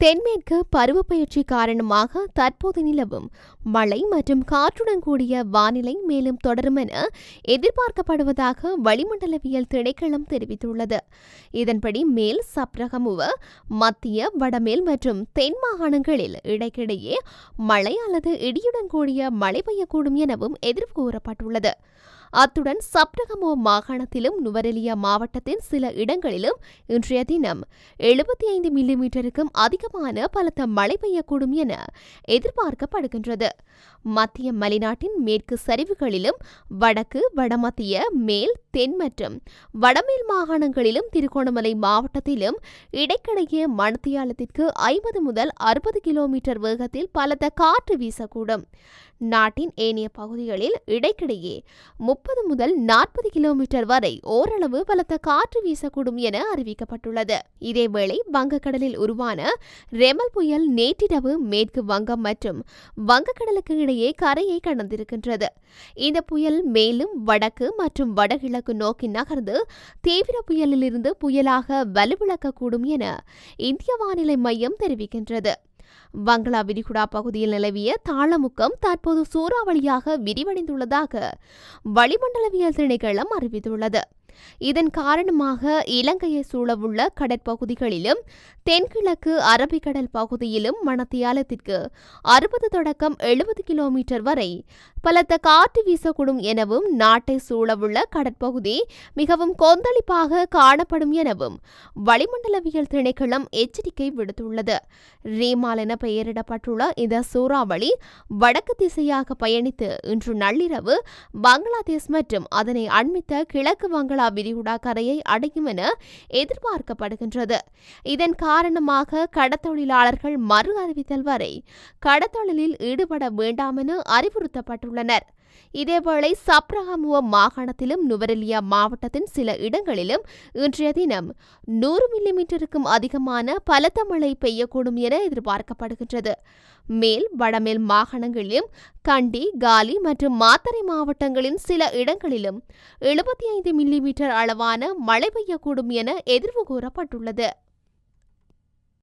தென்மேற்கு பருவப்பெயர்ச்சி காரணமாக தற்போது நிலவும் மழை மற்றும் காற்றுடன் கூடிய வானிலை மேலும் தொடரும் என எதிர்பார்க்கப்படுவதாக வளிமண்டலவியல் திணைக்களம் தெரிவித்துள்ளது. இதன்படி மேல் சப்ரகமுவ மத்திய வடமேல் மற்றும் தென் மாகாணங்களில் இடைக்கிடையே மழை அல்லது இடியுடன் கூடிய மழை பெய்யக்கூடும் எனவும் எதிர்வு கூறப்பட்டுள்ளது. அத்துடன் சப்டகமோ மாகாணத்திலும் நுவரெலியா மாவட்டத்தின் சில இடங்களிலும் இன்றைய தினம் எழுபத்தி ஐந்து மில்லிமீட்டருக்கும் அதிகமான பலத்த மழை பெய்யக்கூடும் என எதிர்பார்க்கப்படுகின்றது. மத்திய மலைநாட்டின் மேற்கு சரிவுகளிலும் வடக்கு வடமத்திய மேல் தென் மற்றும் வடமேல் மாகாணங்களிலும் திருகோணமலை மாவட்டத்திலும் இடைக்கிடையே மணத்தியாலத்திற்கு ஐம்பது முதல் அறுபது கிலோமீட்டர் வேகத்தில் பலத்த காற்று வீசக்கூடும். நாட்டின் ஏனைய பகுதிகளில் இடைக்கிடையே முப்பது முதல் நாற்பது கிலோமீட்டர் வரை ஓரளவு பலத்த காற்று வீசக்கூடும் என அறிவிக்கப்பட்டுள்ளது. இதேவேளை வங்கக்கடலில் உருவான ரெமல் புயல் நேற்றிரவு மேற்கு வங்கம் மற்றும் வங்கக்கடலுக்கு இடையே கரையை கடந்திருக்கின்றது. இந்த புயல் மேலும் வடக்கு மற்றும் வடகிழக்கு நோக்கி நகர்ந்து தீவிர புயலிலிருந்து புயலாக வலுவிழக்கக்கூடும் என இந்திய வானிலை மையம் தெரிவிக்கின்றது. பங்களா விரிகுடா பகுதியில் நிலவிய தாளமுக்கம் தற்போது சூறாவளியாக விரிவடைந்துள்ளதாக வளிமண்டலவியல் திணைக்களம் அறிவித்துள்ளது. இதன் காரணமாக இலங்கையை சூழவுள்ள கடற்பகுதிகளிலும் தென்கிழக்கு அரபிக்கடல் பகுதியிலும் மணத்தியாலத்திற்கு அறுபது தொடக்கம் எழுபது கிலோமீட்டர் வரை பலத்த காற்று வீசக்கூடும் எனவும் நாட்டை சூழவுள்ள கடற்பகுதி மிகவும் கொந்தளிப்பாக காணப்படும் எனவும் வளிமண்டலவியல் திணைக்களம் எச்சரிக்கை விடுத்துள்ளது. ரீமால் என பெயரிடப்பட்டுள்ள இந்த சூறாவளி வடக்கு திசையாக பயணித்து இன்று நள்ளிரவு பங்களாதேஷ் மற்றும் அதனை அண்மித்த கிழக்கு வங்களா விரிகுடா கரையை அடையும் என எதிர்பார்க்கப்படுகின்றது. இதன் காரணமாக கடத்தொழிலாளர்கள் மறு அறிவித்தல் வரை கடத்தொழிலில் ஈடுபட வேண்டாம் என அறிவுறுத்தப்பட்டுள்ளனர். இதேவேளை சப்ரஹாமுவ மாகாணத்திலும் நுவரெலியா மாவட்டத்தின் சில இடங்களிலும் இன்றைய தினம் நூறு மில்லிமீட்டருக்கும் அதிகமான பலத்த மழை பெய்யக்கூடும் என எதிர்பார்க்கப்படுகின்றது. மேல் வடமேல் மாகாணங்களிலும் கண்டி காலி மற்றும் மாத்தறை மாவட்டங்களின் சில இடங்களிலும் எழுபத்தி ஐந்து மில்லிமீட்டர் அளவான மழை பெய்யக்கூடும் என எதிர்வு கூறப்பட்டுள்ளது.